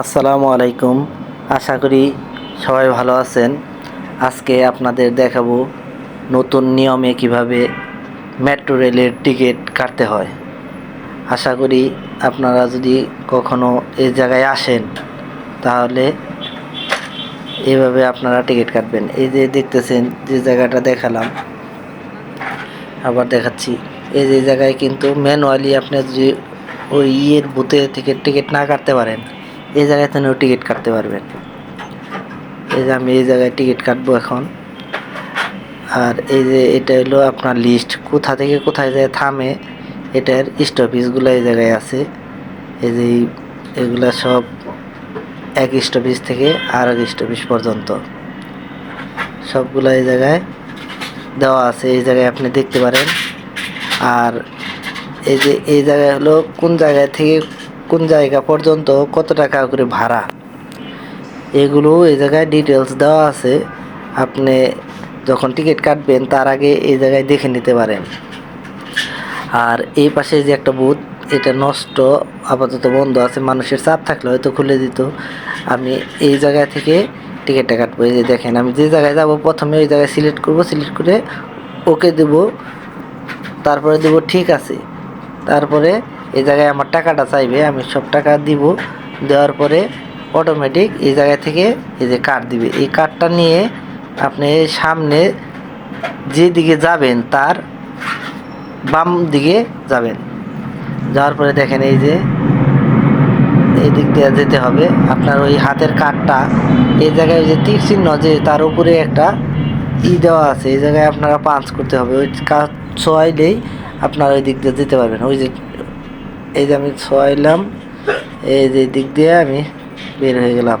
আসসালামু আলাইকুম। আশা করি সবাই ভালো আছেন। আজকে আপনাদের দেখাবো নতুন নিয়মে কীভাবে মেট্রো রেলের টিকিট কাটতে হয়। আশা করি আপনারা যদি কখনো এই জায়গায় আসেন, তাহলে এভাবে আপনারা টিকিট কাটবেন। এই যে দেখতেছেন, যে জায়গাটা দেখালাম, আবার দেখাচ্ছি। এই যে জায়গায় কিন্তু ম্যানুয়ালি আপনি যদি ওই ইয়ের বুথে থেকে টিকিট না কাটতে পারেন এই জায়গায় থেকেও টিকিট কাটতে পারবেন এই যে আমি এই জায়গায় টিকিট কাটবো এখন। আর এই যে এটা হলো আপনার লিস্ট কোথা থেকে কোথায় যায়, থামে, এটার স্টপেজগুলো এই জায়গায় আছে। এই যে এগুলা সব এক স্টপেজ থেকে আর এক স্টপেজ পর্যন্ত। সবগুলো এই জায়গায় দেওয়া আছে। এই জায়গায় আপনি দেখতে পারেন। আর এই যে এই জায়গায় হলো কোন জায়গা থেকে কোন জায়গা পর্যন্ত কত টাকা করে ভাড়া? এগুলো এই জায়গায় ডিটেলস দেওয়া আছে। আপনি যখন টিকিট কাটবেন, তার আগে এই জায়গায় দেখে নিতে পারেন। আর এই পাশে যে একটা বুথ এটা নষ্ট, আপাতত বন্ধ আছে, মানুষের চাপ থাকলে হয়তো খুলে দিত। আমি এই জায়গা থেকে টিকিটটা কাটবো। এই যে দেখেন, আমি যে জায়গায় যাব, প্রথমে ওই জায়গায় সিলেক্ট করব সিলেক্ট করে ওকে দেব। তারপরে দেব, ঠিক আছে। তারপরে এই জায়গায় আমার টাকাটা চাইবে, আমি সব টাকা দিব। দেওয়ার পরে অটোমেটিক এই জায়গা থেকে এই যে কার্ড দিবে। এই কার্ডটা নিয়ে আপনি সামনে যেদিকে যাবেন তার বাম দিকে যাবেন। যাওয়ার পরে দেখেন এই যে এই দিক দিয়ে যেতে হবে। আপনার ওই হাতের কাঠটা এই জায়গায় যে তীর চিহ্ন যে তার উপরে একটা ই দেওয়া আছে, এই জায়গায় আপনারা পাঞ্চ করতে হবে। ওই কাজ ছোয়াইলেই আপনারা ওই দিক দিয়ে যেতে পারবেন। ওই যে এই যে আমি ছোয়াইলাম এই যে দিক দিয়ে আমি বের হয়ে গেলাম।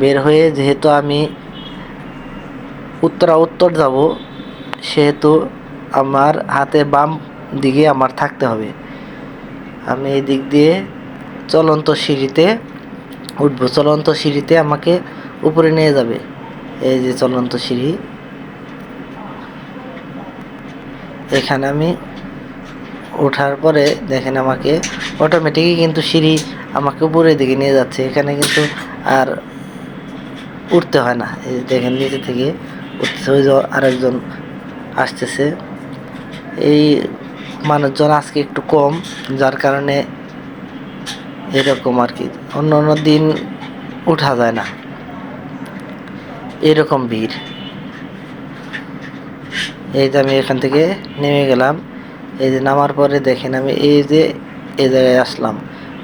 বের হয়ে যেহেতু আমি উত্তরা উত্তর যাব, সেহেতু আমার হাতে বাম দিকে আমার থাকতে হবে। আমি এই দিক দিয়ে চলন্ত সিঁড়িতে উঠবো। চলন্ত সিঁড়িতে আমাকে উপরে নিয়ে যাবে। এই যে চলন্ত সিঁড়ি। এখানে আমি ওঠার পরে দেখেন আমাকে অটোমেটিকই কিন্তু সিঁড়ি আমাকে উপরের দিকে নিয়ে যাচ্ছে। এখানে কিন্তু আর উঠতে হয় না। এই দেখেন, নিচে থেকে উঠতেছে ওই আরেকজন আসতেছে। এই মানুষজন আজকে একটু কম, যার কারণে এরকম আর কি। অন্য অন্য দিন উঠা যায় না। এরকম ভিড়। এই যে আমি এখান থেকে নেমে গেলাম। এই যে নামার পরে দেখেন আমি এই যে এই জায়গায় আসলাম।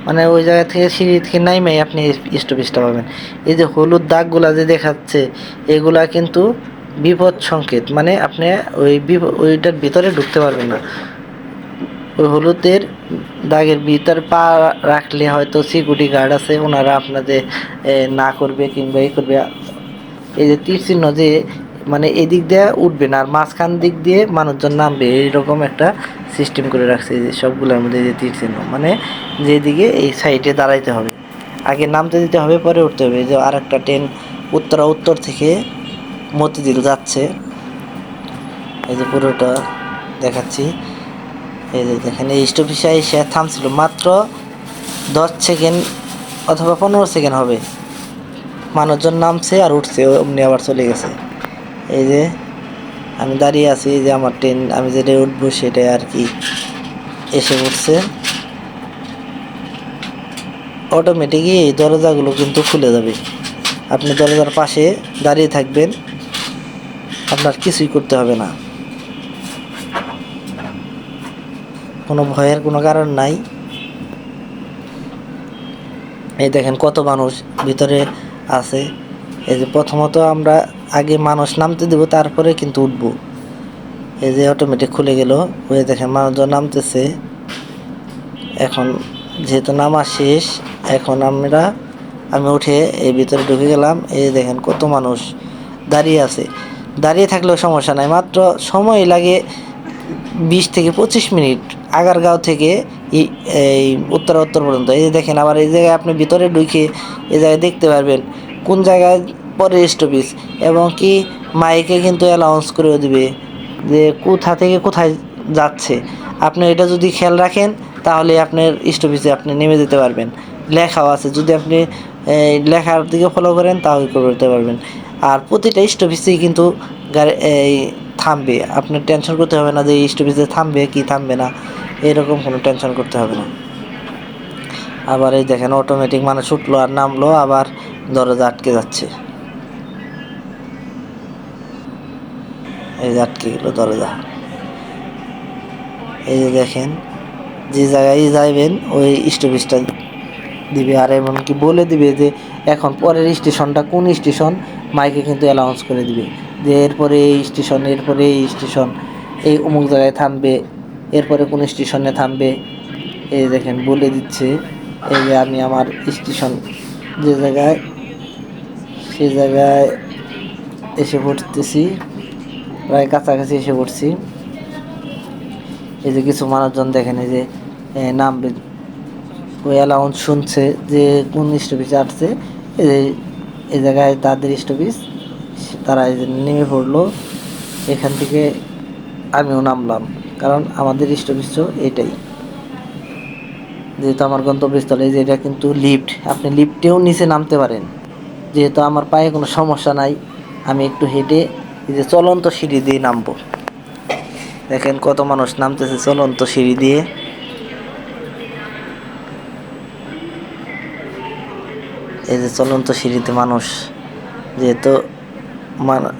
মানে ওই জায়গা থেকে সিঁড়ি থেকে নাইমে আপনি স্টপেজটা পাবেন। এই যে হলুদ দাগগুলা যে দেখাচ্ছে, এগুলা কিন্তু বিপদ সংকেত। মানে আপনি ওই ওইটার ভিতরে ঢুকতে পারবেন না। ওই হলুদের দাগের ভিতর পা রাখলে হয়তো সিকিউরিটি গার্ড আছে, ওনারা আপনাদের না করবে কিংবা এই করবে। এই যে তীর চিহ্ন যে মানে এদিক দিয়ে উঠবে না, আর মাঝখান দিক দিয়ে মানুষজন নামবে, এইরকম একটা সিস্টেম করে রাখছে যে সবগুলোর মধ্যে যে তীর চিহ্ন। মানে যেদিকে এই সাইডে দাঁড়াইতে হবে, আগে নামতে দিতে হবে, পরে উঠতে হবে। যে আর একটা ট্রেন উত্তরা উত্তর থেকে মতিঝিল যাচ্ছে, এই যে পুরোটা দেখাচ্ছি। এই যে দেখেন, এই স্টপেজে এসে থামছিল, মাত্র দশ সেকেন্ড অথবা পনেরো সেকেন্ড হবে। মানুষজন নামছে আর উঠছে, অমনি আবার চলে গেছে। এই যে আমি দাঁড়িয়ে আছি, এই যে আমার ট্রেন আমি যেটা উঠবো সেটাই আর কি এসে উঠছে অটোমেটিকই এই দরজাগুলো কিন্তু খুলে যাবে। আপনি দরজার পাশে দাঁড়িয়ে থাকবেন, আপনার কিছুই করতে হবে না। কোনো ভয়ের কোনো কারণ নাই। এই দেখেন কত মানুষ ভিতরে আছে। এই যে প্রথমত আমরা আগে মানুষ নামতে দেব, তারপরে কিন্তু উঠবো। এই যে অটোমেটিক খুলে গেল, ওই দেখেন মানুষজন নামতেছে। এখন যেহেতু নামা শেষ, এখন আমরা, আমি উঠে এই ভিতরে ঢুকে গেলাম, এই দেখেন কত মানুষ দাঁড়িয়ে আছে। দাঁড়িয়ে থাকলেও সমস্যা নাই, মাত্র সময় লাগে বিশ থেকে পঁচিশ মিনিট আগারগাঁও থেকে এই উত্তর উত্তর পর্যন্ত। এই দেখেন আবার এই জায়গায় আপনি ভিতরে ঢুকে এই জায়গায় দেখতে পারবেন, কোন জায়গায় পরে স্টপেজ এবং কি মাইকে কিন্তু অ্যালাউন্স করেও দিবে যে কোথা থেকে কোথায় যাচ্ছে। আপনি এটা যদি খেয়াল রাখেন, তাহলে আপনার স্টপেজে আপনি নেমে যেতে পারবেন। লেখাও আছে, যদি আপনি লেখার দিকে ফলো করেন তাহলে করতে পারবেন। আর প্রতিটা স্টপিসেই কিন্তু গাড়ি, এই, থামবে। আপনার টেনশন করতে হবে না যে এই স্টপিসে থামবে কি থামবে না, এরকম কোনো টেনশন করতে হবে না। আবার এই দেখেন অটোমেটিক মানুষ উঠল আর নামলো, আবার দরজা আটকে যাচ্ছে। এই যে আটকে গেল দরজা। এই যে দেখেন, যে জায়গায় যাইবেন, ওই স্টপেজটা দিবে। আর এমনকি বলে দিবে যে, এখন পরের স্টেশনটা কোন স্টেশন? মাইকে কিন্তু অ্যানাউন্স করে দিবে যে, এরপরে এই স্টেশন, এরপরে এই স্টেশন, এই অমুক জায়গায় থামবে, এরপরে কোন স্টেশনে থামবে। এই দেখেন, বলে দিচ্ছে, এই যে আমি আমার স্টেশন যে জায়গায়, সে জায়গায় এসে পড়তেছি। প্রায় কাছাকাছি এসে পড়ছি। এই যে কিছু মানুষজন দেখেন এই যে এ, নামবে ওই অ্যালাউন্স শুনছে যে কোন স্টপিস আসছে এই যে এই জায়গায় তাদের স্টপিস তারা এই যে নেমে পড়ল এখান থেকে আমিও নামলাম কারণ আমাদের স্টপিস এটাই। যেহেতু আমার গন্তব্যস্থলে যে এটা কিন্তু লিফট আপনি লিফটেও নিচে নামতে পারেন। যেহেতু আমার পায়ে কোনো সমস্যা নাই আমি একটু হেঁটে এই যে চলন্ত সিঁড়ি দিয়ে নামবো। দেখেন কত মানুষ নামতেছে চলন্ত সিঁড়ি দিয়ে। এই যে চলন্ত সিঁড়িতে মানুষ, যেহেতু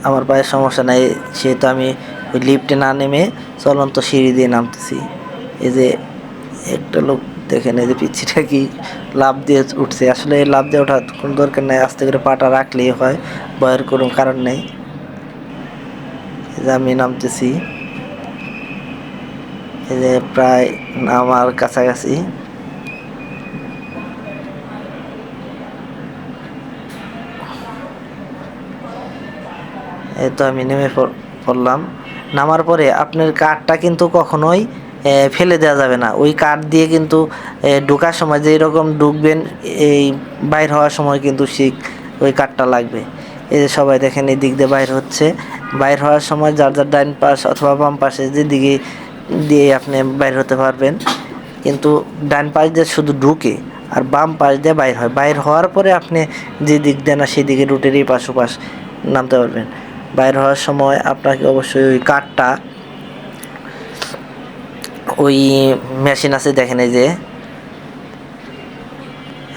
আমার পায়ের সমস্যা নাই, সেহেতু আমি ওই লিফটে না নেমে চলন্ত সিঁড়ি দিয়ে নামতেছি। এই যে একটা লোক দেখেন, এই যে পিচ্ছিটা কি লাভ দিয়ে উঠছে। আসলে এই লাভ দিয়ে ওঠার কোনো দরকার নেই, আস্তে করে পাটা রাখলেই হয়, ভয়ের কোনো কারণ নেই। যে আমি নামতেছি, এই যে প্রায় নামার কাছাকাছি। তো আমি নেমে পড়লাম। নামার পরে আপনার কার্ডটা কিন্তু কখনোই ফেলে দেওয়া যাবে না। ওই কার্ড দিয়ে কিন্তু ঢোকার সময় যে এরকম ঢুকবেন, এই, বাইর হওয়ার সময় কিন্তু শিখ ওই কার্ডটা লাগবে। এই যে সবাই দেখেন এই দিক দিয়ে বাইর হচ্ছে। বাইর হওয়ার সময় যার যার ডাইন পাশ অথবা বাম পাশে যেদিকে দিয়ে আপনি বাইর হতে পারবেন। কিন্তু ডান পাশ দিয়ে শুধু ঢুকে আর বাম পাশ দিয়ে বাইর হয়। বাইর হওয়ার পরে আপনি যে দিক দেন না সেই দিকে রুটের এই পাশ নামতে পারবেন। বাইর হওয়ার সময় আপনাকে অবশ্যই ওই কাঠটা ওই মেশিন আছে দেখেন এই যে।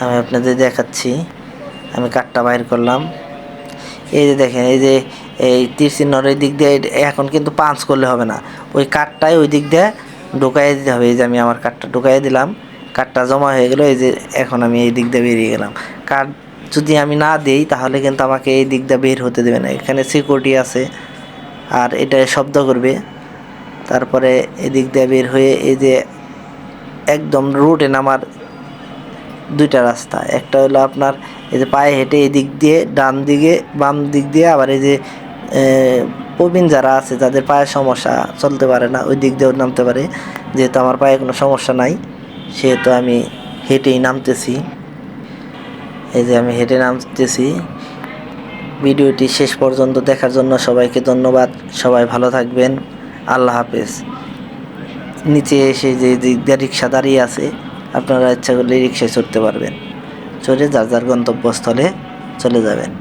আমি আপনাদের দেখাচ্ছি। আমি কাঠটা বাইর করলাম। এই যে দেখেন, এই যে এই তীর এই দিক দিয়ে এখন কিন্তু পাঞ্চ করলে হবে না। ওই কার্ডটাই ওই দিক দিয়ে ঢুকাই দিতে হবে। এই যে আমি আমার কার্ডটা ঢুকাই দিলাম কার্ডটা জমা হয়ে গেলো, এই যে এখন আমি এই দিক দিয়ে বেরিয়ে গেলাম। কাঠ যদি আমি না দিই, তাহলে কিন্তু আমাকে এই দিক দিয়ে বের হতে দেবে না। এখানে সিকিউরিটি আছে, আর এটা শব্দ করবে। তারপরে এদিক দিয়ে বের হয়ে এই যে একদম রুটে নামার দুইটা রাস্তা। একটা হলো আপনার এই যে পায়ে হেঁটে এদিক দিয়ে ডান দিকে, বাম দিক দিয়ে আবার এই যে প্রবীণ যারা আছে, যাদের পায়ের সমস্যা চলতে পারে না, ওই দিক দিয়েও নামতে পারে। যেহেতু আমার পায়ে কোনো সমস্যা নাই, সেহেতু আমি হেঁটেই নামতেছি। এই যে আমি হেঁটে নামতেছি। ভিডিওটি শেষ পর্যন্ত দেখার জন্য সবাইকে ধন্যবাদ। সবাই ভালো থাকবেন। আল্লাহ হাফেজ। নিচে এসে যে রিক্সা দাঁড়িয়ে আছে, আপনারা ইচ্ছা করলে রিক্সায় চড়তে পারবেন। চড়ে যার যার গন্তব্যস্থলে চলে যাবেন।